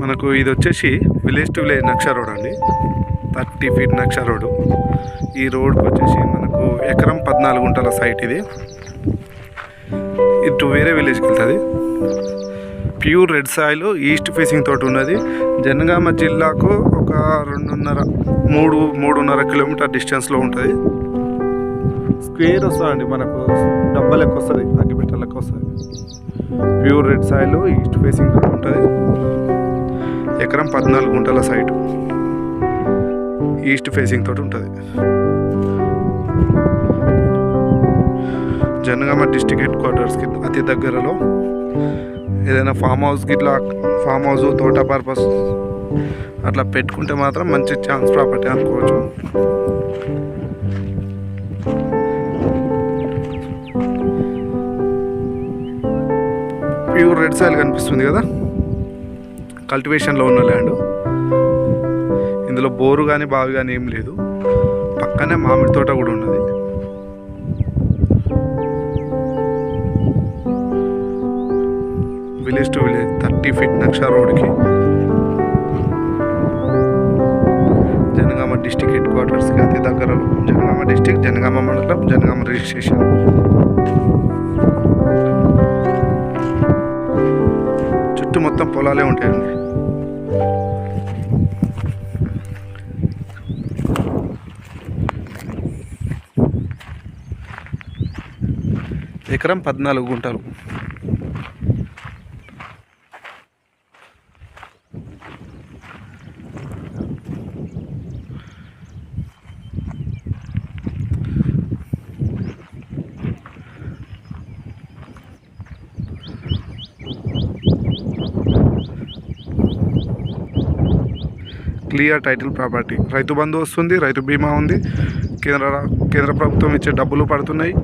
మనకు ఇది వచ్చేసి విలేజ్ టు విలేజ్ నక్ష రోడ్ అండి. థర్టీ ఫీట్ నక్ష రోడ్. ఈ రోడ్కి వచ్చేసి మనకు ఎకరం పద్నాలుగు గుంటల సైట్ ఇది. ఇటు వేరే విలేజ్కి వెళ్తుంది. Pure red soil east facing తోటి ఉన్నది. జనగామ జిల్లాకు ఒక రెండున్నర మూడు మూడున్నర కిలోమీటర్ డిస్టెన్స్లో ఉంటుంది. స్క్వేర్ వస్తుందండి మనకు. డబ్బా లెక్క వస్తుంది అగ్గిపెట్ట లెక్క వస్తుంది. Pure red soil east facing తోటి ఉంటుంది. ఎకరం పద్నాలుగు గుంటల సైటు. ఈస్ట్ ఫేసింగ్ తోటి ఉంటుంది. జనగామ డిస్టిక్ హెడ్ క్వార్టర్స్కి అతి దగ్గరలో ఏదైనా ఫామ్ హౌస్ గిట్లా ఫామ్ హౌస్ తోట పర్పస్ అట్లా పెట్టుకుంటే మాత్రం మంచి ఛాన్స్ ప్రాపర్టీ అనుకోవచ్చు. ప్యూర్ రెడ్ సాయిల్ కనిపిస్తుంది కదా? కల్టివేషన్లో ఉన్న ల్యాండ్. ఇందులో బోరు కానీ బావి కానీ ఏం లేదు. పక్కనే మామిడి తోట కూడా ఉన్నది. Village to village thirty feet నక్ష రోడ్కి. జనగామ డిస్టిక్ హెడ్ క్వార్టర్స్కి అతి దగ్గరలో జనగామ డిస్టిక్ జనగామ మండలం జనగామ రిజిస్ట్రేషన్. చుట్టూ మొత్తం పొలాలే ఉంటాయండి. ఎకరం పద్నాలుగు గుంటలు. Clear title property Rythu Bandhu వస్తుంది రైతు బీమా ఉంది. కేంద్ర కేంద్ర ప్రభుత్వం ఇచ్చే డబ్బులు పడుతున్నాయి.